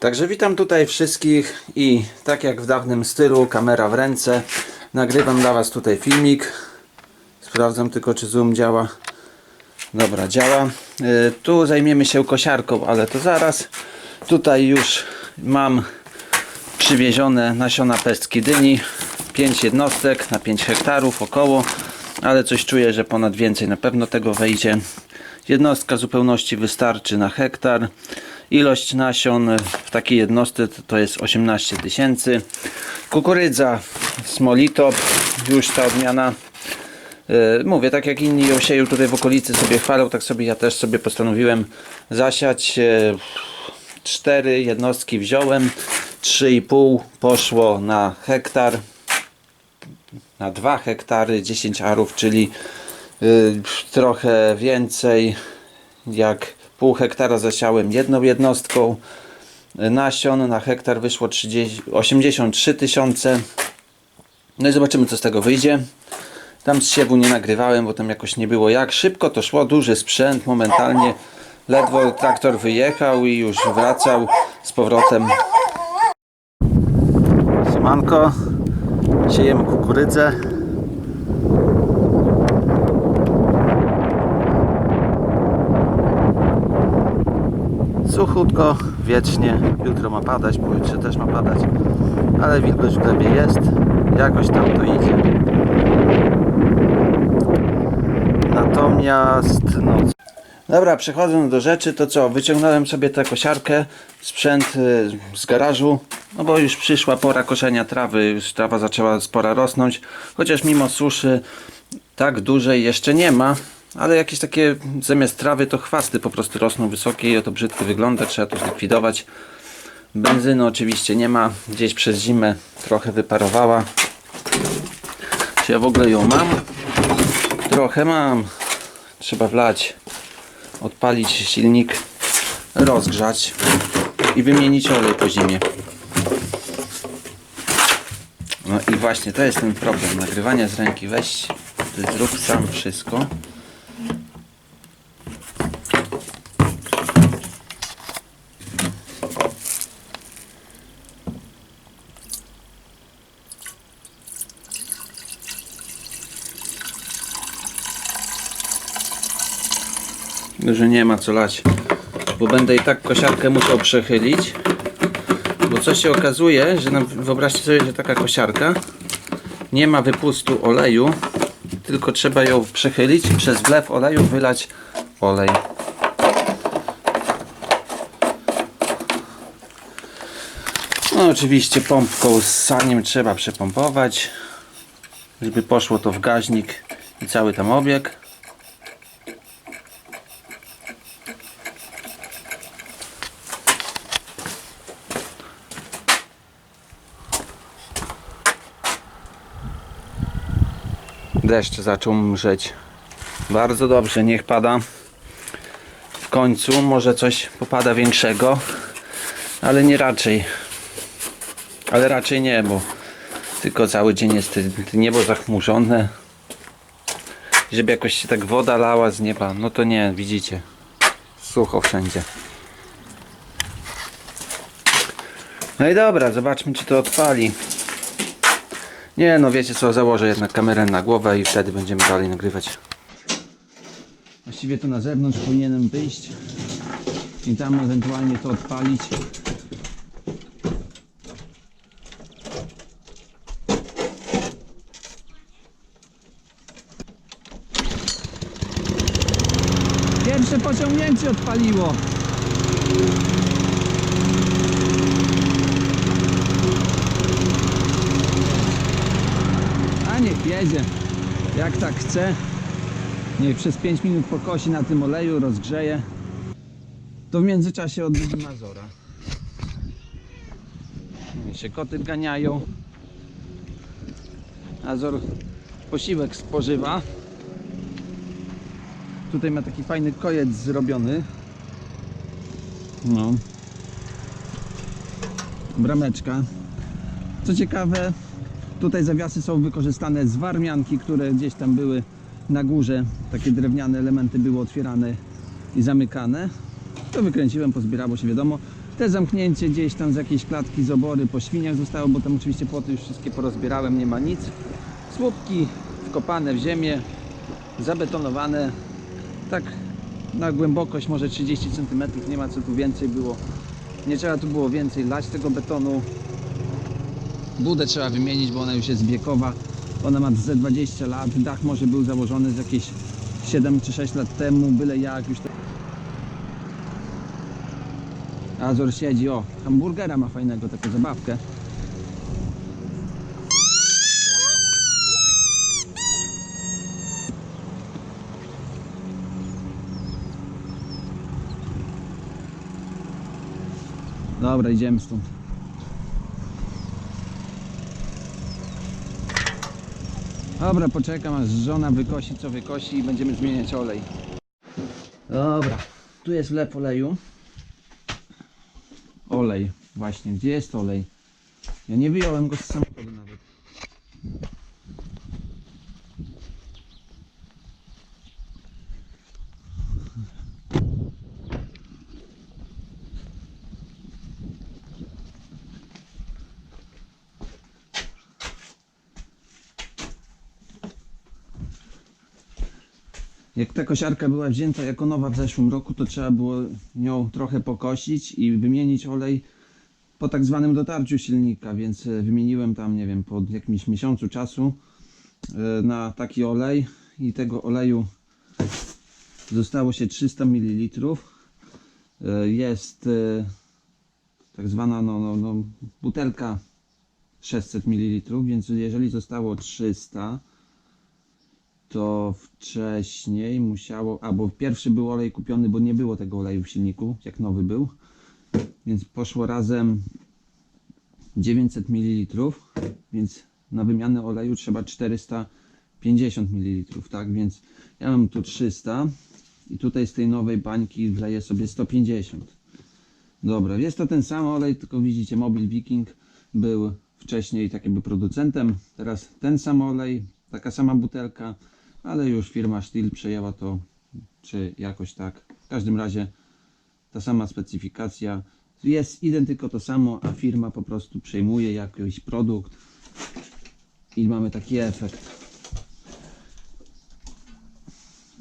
Także witam tutaj wszystkich i tak jak w dawnym stylu, kamera w ręce, nagrywam dla Was tutaj filmik. Sprawdzam tylko czy zoom działa. Dobra, działa. Y, tu zajmiemy się kosiarką, ale to zaraz. Tutaj już mam przywiezione nasiona pestki dyni. 5 jednostek na 5 hektarów około, ale coś czuję, że ponad więcej na pewno tego wejdzie. Jednostka zupełności wystarczy na hektar. Ilość nasion w takiej jednostce to- jest 18 tysięcy. Kukurydza Smolitop, już ta odmiana E, Mówię, tak jak inni ją sieją tutaj w okolicy sobie chwalą, tak sobie ja też sobie postanowiłem zasiać. E, Cztery jednostki wziąłem, 3,5 poszło na hektar, na 2 hektary, 10 arów, czyli y, trochę więcej jak pół hektara zasiałem jedną jednostką. Nasion na hektar wyszło 30, 83 tysiące. No i zobaczymy co z tego wyjdzie. Tam z siewu nie nagrywałem, bo tam jakoś nie było jak. Szybko to szło, duży sprzęt momentalnie. Ledwo traktor wyjechał i już wracał z powrotem. Siemanko, siejemy kukurydzę. Suchutko, wiecznie. Jutro ma padać, pojutrze też ma padać. Ale wilgoć w glebie jest. Jakoś tam to idzie. Natomiast, no. Dobra, przechodząc do rzeczy, to co? Wyciągnąłem sobie tę kosiarkę, sprzęt y, z garażu, no bo już przyszła pora koszenia trawy, już trawa zaczęła spora rosnąć, chociaż mimo suszy tak dużej jeszcze nie ma, ale jakieś takie zamiast trawy to chwasty po prostu rosną wysokie i to brzydko wygląda, trzeba to zlikwidować. Benzyny oczywiście nie ma, gdzieś przez zimę trochę wyparowała. Czy ja w ogóle ją mam? Trochę mam. Trzeba wlać, odpalić silnik, rozgrzać i wymienić olej po zimie. No i właśnie to jest ten problem. Nagrywania z ręki. Weź, zrób sam wszystko. Że nie ma co lać, bo będę i tak kosiarkę musiał przechylić, bo co się okazuje, że nam, wyobraźcie sobie, że taka kosiarka nie ma wypustu oleju, tylko trzeba ją przechylić przez wlew oleju wylać olej. No oczywiście pompką z saniem trzeba przepompować, żeby poszło to w gaźnik i cały tam obieg. Deszcz zaczął mrzeć. Bardzo dobrze, niech pada. W końcu może coś popada większego, ale nie raczej. Ale raczej nie, bo tylko cały dzień jest niebo zachmurzone. Żeby jakoś się tak woda lała z nieba, no to nie, widzicie. Sucho wszędzie. No i dobra, zobaczmy czy to odpali. Nie no wiecie co, założę jednak kamerę na głowę i wtedy będziemy dalej nagrywać. Właściwie to na zewnątrz powinienem wyjść i tam ewentualnie to odpalić. Pierwsze pociągnięcie odpaliło. A niech jedzie, jak tak chce. Niech przez 5 minut pokosi na tym oleju, rozgrzeje. To w międzyczasie odbudzi Mazora. Niech się koty ganiają. Azor posiłek spożywa. Tutaj ma taki fajny kojec zrobiony. No. Brameczka. Co ciekawe, Tutaj zawiasy są wykorzystane z warmianki, które gdzieś tam były na górze. Takie drewniane elementy były otwierane i zamykane. To wykręciłem, pozbierało się wiadomo. Te zamknięcie gdzieś tam z jakiejś klatki z obory po świniach zostało, bo tam oczywiście płoty już wszystkie porozbierałem, nie ma nic. Słupki wkopane w ziemię, zabetonowane. Tak na głębokość może 30 cm, nie ma co tu więcej było. Nie trzeba tu było więcej lać tego betonu. Budę trzeba wymienić, bo ona już jest wiekowa. Ona ma ze 20 lat. Dach może był założony z jakieś 7 czy 6 lat temu, byle jak już to... Azor siedzi, o, hamburgera ma fajnego, taką zabawkę. Dobra, idziemy stąd. Dobra, poczekam aż żona wykosi co wykosi i będziemy zmieniać olej. Dobra, tu jest wlew oleju. Olej, właśnie, gdzie jest olej? Ja nie wyjąłem go z samochodu nawet. Jak ta kosiarka była wzięta jako nowa w zeszłym roku, to trzeba było nią trochę pokosić i wymienić olej po tak zwanym dotarciu silnika, więc e, wymieniłem tam, nie wiem, po jakimś miesiącu czasu e, na taki olej i tego oleju zostało się 300 ml. E, Jest tak zwana no, no, no, butelka 600 ml, więc jeżeli zostało 300 to wcześniej musiało, albo pierwszy był olej kupiony, bo nie było tego oleju w silniku, jak nowy był, więc poszło razem 900 ml, więc na wymianę oleju trzeba 450 ml, tak, więc ja mam tu 300 i tutaj z tej nowej bańki wleję sobie 150. Dobra, jest to ten sam olej, tylko widzicie, Mobil Viking był wcześniej tak jakby producentem, teraz ten sam olej, taka sama butelka, ale już firma Stihl przejęła to, czy jakoś tak. W każdym razie ta sama specyfikacja. Jest identyko to samo, a firma po prostu przejmuje jakiś produkt i mamy taki efekt.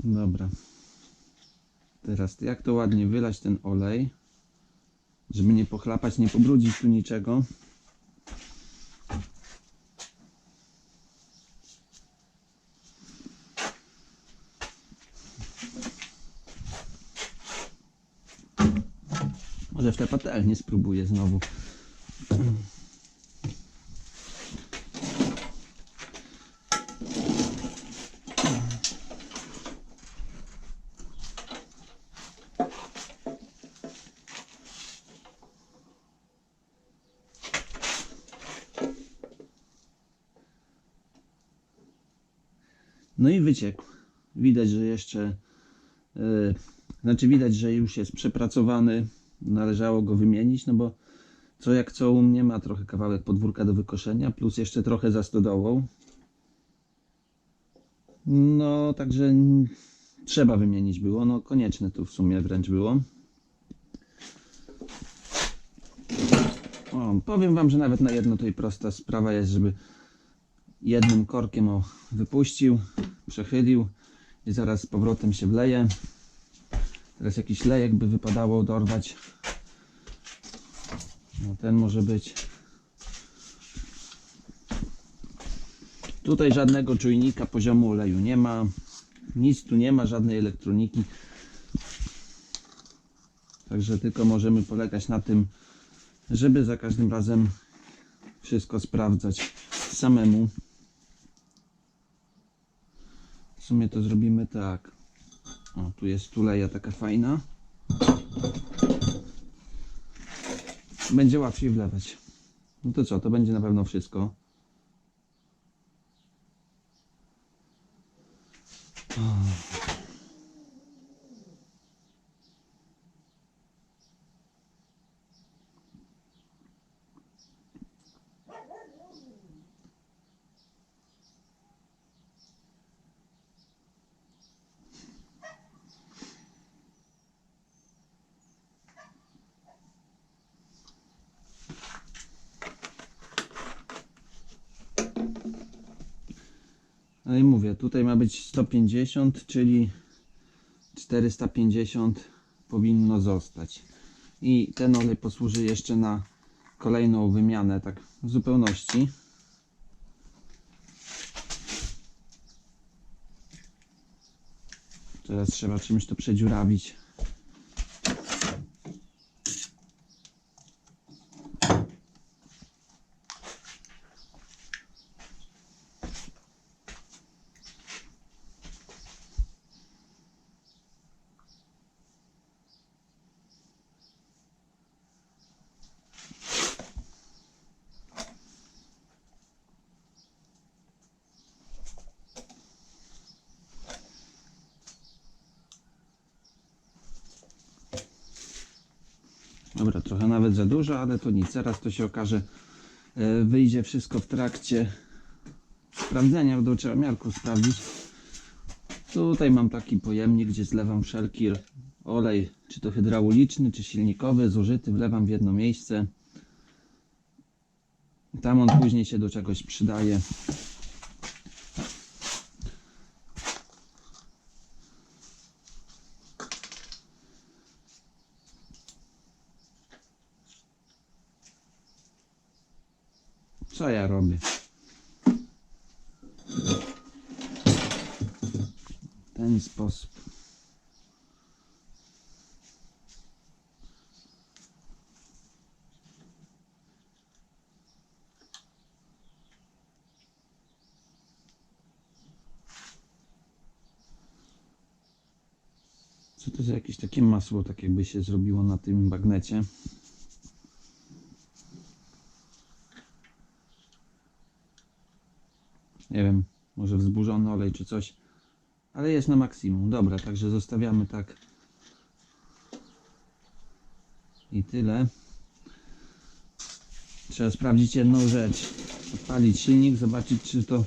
Dobra. Teraz jak to ładnie wylać ten olej, żeby nie pochlapać, nie pobrudzić tu niczego. Może w te patelnie spróbuję znowu. No i wyciekł. Widać, że jeszcze e, znaczy widać, że już jest przepracowany. Należało go wymienić, no bo co jak co u mnie ma trochę kawałek podwórka do wykoszenia, plus jeszcze trochę za stodołą. No, także trzeba wymienić było, no konieczne tu w sumie wręcz było. O, powiem wam, że nawet na jedno tutaj prosta sprawa jest, żeby jednym korkiem o, wypuścił, przechylił i zaraz z powrotem się wleje. Teraz jakiś lejek by wypadało dorwać. No ten może być. Tutaj żadnego czujnika poziomu oleju nie ma. Nic tu nie ma, żadnej elektroniki. Także tylko możemy polegać na tym, żeby za każdym razem wszystko sprawdzać samemu. W sumie to zrobimy tak. O, tu jest tuleja taka fajna. Będzie łatwiej wlewać. No to co, to będzie na pewno wszystko. No i mówię, tutaj ma być 150, czyli 450 powinno zostać. I ten olej posłuży jeszcze na kolejną wymianę, tak w zupełności. Teraz trzeba czymś to przedziurawić. Dobra, trochę nawet za dużo, ale to nic. Zaraz to się okaże. E, Wyjdzie wszystko w trakcie sprawdzenia, bo trzeba miarką sprawdzić. Tutaj mam taki pojemnik, gdzie zlewam wszelki olej, czy to hydrauliczny, czy silnikowy, zużyty, wlewam w jedno miejsce. Tam on później się do czegoś przydaje. Co ja ten sposób. Co to za jakieś takie masło, tak jakby się zrobiło na tym bagnecie? Nie wiem, może wzburzony olej czy coś, ale jest na maksimum. Dobra, także zostawiamy tak i tyle. Trzeba sprawdzić jedną rzecz. Odpalić silnik, zobaczyć czy to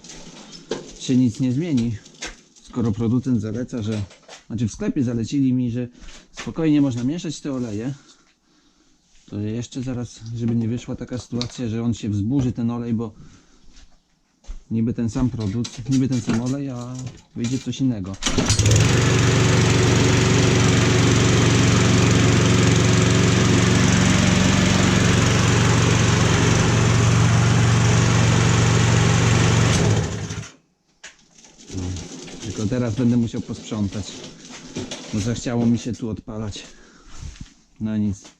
się nic nie zmieni. Skoro producent zaleca, że znaczy w sklepie zalecili mi, że spokojnie można mieszać te oleje, to jeszcze zaraz, żeby nie wyszła taka sytuacja, że on się wzburzy ten olej, bo niby ten sam produkt, niby ten sam olej, a wyjdzie coś innego. Tylko teraz będę musiał posprzątać, bo zachciało mi się tu odpalać. No nic.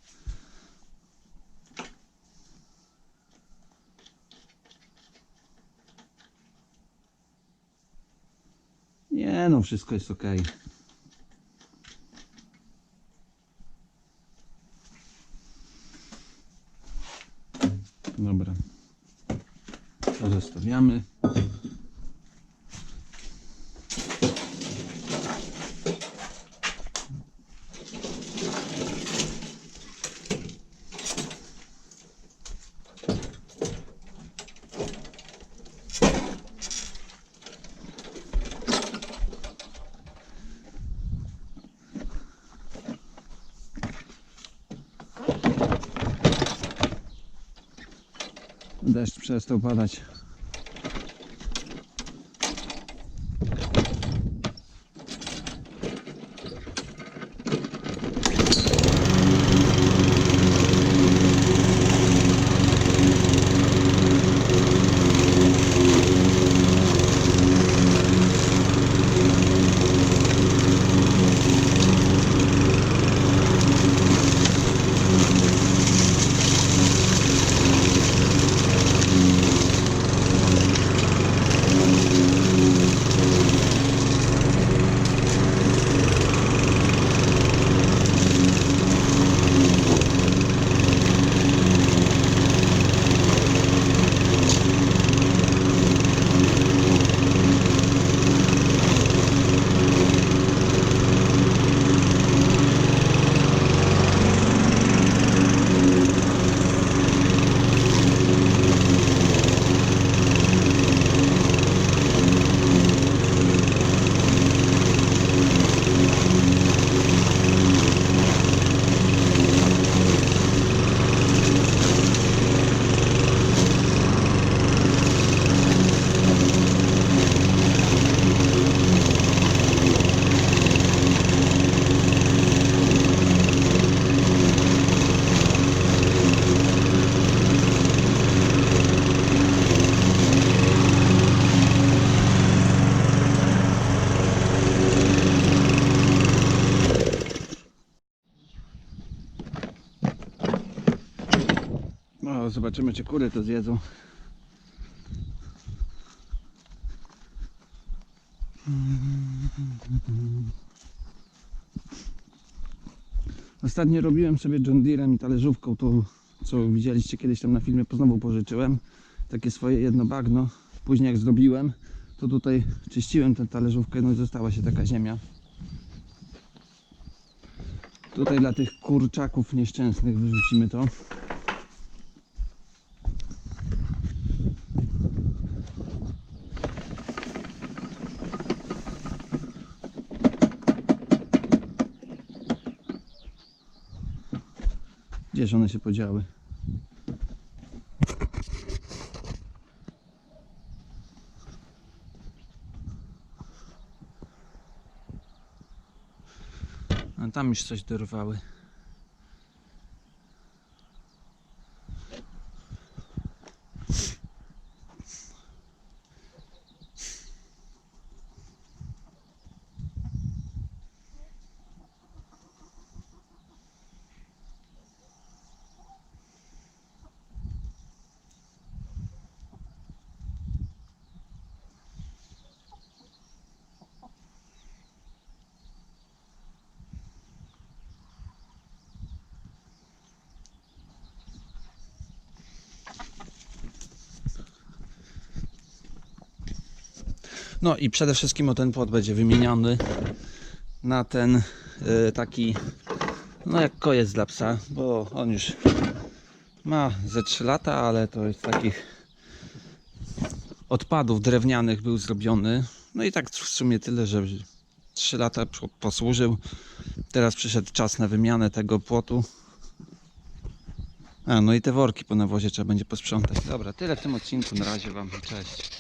No, wszystko jest ok. Dobra. To zostawiamy. Deszcz przestał padać. Zobaczymy, czy kury to zjedzą. Ostatnio robiłem sobie John Deerem i talerzówką, to co widzieliście kiedyś tam na filmie, znowu pożyczyłem. Takie swoje jedno bagno. Później jak zrobiłem, to tutaj czyściłem tę talerzówkę, no i została się taka ziemia. Tutaj dla tych kurczaków nieszczęsnych wyrzucimy to. Gdzież one się podziały? A tam już coś dorwały. No i przede wszystkim o ten płot będzie wymieniony na ten y, taki, no jak kojec dla psa, bo on już ma ze 3 lata, ale to jest takich odpadów drewnianych był zrobiony. No i tak w sumie tyle, że 3 lata po- posłużył. Teraz przyszedł czas na wymianę tego płotu. A, no i te worki po nawozie trzeba będzie posprzątać. Dobra, tyle w tym odcinku. Na razie Wam. Cześć.